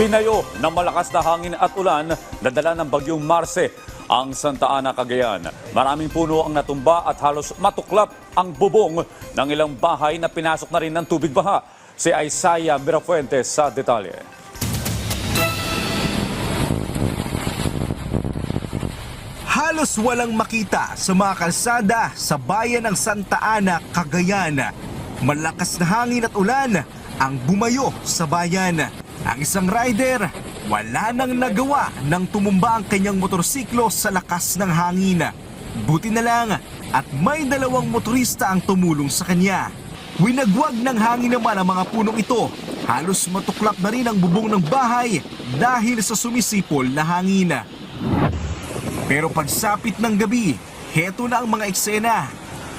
Binayo ng malakas na hangin at ulan na dala ng bagyong Marse ang Santa Ana, Cagayan. Maraming puno ang natumba at halos matuklap ang bubong ng ilang bahay na pinasok na rin ng tubig baha. Si Isaiah Mirafuentes sa detalye. Halos walang makita sa mga kalsada sa bayan ng Santa Ana, Cagayan. Malakas na hangin at ulan ang bumayo sa bayan. Ang isang rider, wala nang nagawa nang tumumba ang kanyang motorsiklo sa lakas ng hangin. Buti na lang at may dalawang motorista ang tumulong sa kanya. Winagwag ng hangin naman ang mga punong ito. Halos matuklap na rin ang bubong ng bahay dahil sa sumisipol na hangin. Pero pagsapit ng gabi, heto na ang mga eksena.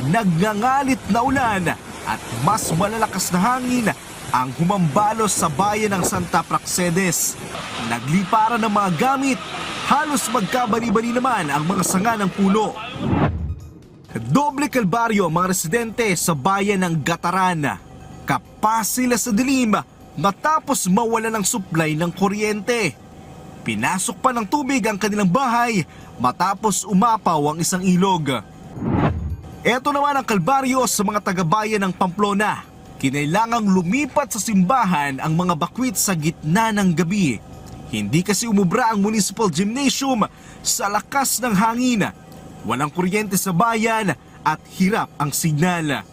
Nagngangalit na ulan at mas malalakas na hangin ang humambalos sa bayan ng Santa Praxedes. Nagliparan ng mga gamit, halos magkabali-bali naman ang mga sanga ng puno. Doble kalbaryo ang mga residente sa bayan ng Gataran. Kapas sila sa dilim matapos mawala ng supply ng kuryente. Pinasok pa ng tubig ang kanilang bahay matapos umapaw ang isang ilog. Ito naman ang kalbaryo sa mga taga-bayan ng Pamplona. Kinailangang lumipat sa simbahan ang mga bakwit sa gitna ng gabi. Hindi kasi umubra ang municipal gymnasium sa lakas ng hangin. Walang kuryente sa bayan at hirap ang signal.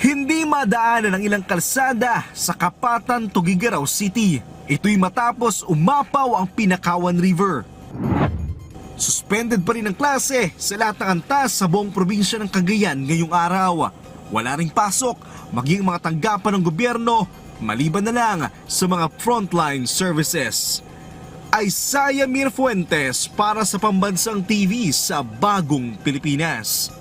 Hindi madaanan ang ilang kalsada sa Kapatan, Tugigaraw City. Ito'y matapos umapaw ang Pinakawan River. Suspended pa rin ang klase sa lahat ng antas sa buong probinsya ng Cagayan ngayong araw. Wala ring pasok, maging mga tanggapan ng gobyerno, maliban na lang sa mga frontline services. Isaiah Mir Fuentes para sa Pambansang TV sa Bagong Pilipinas.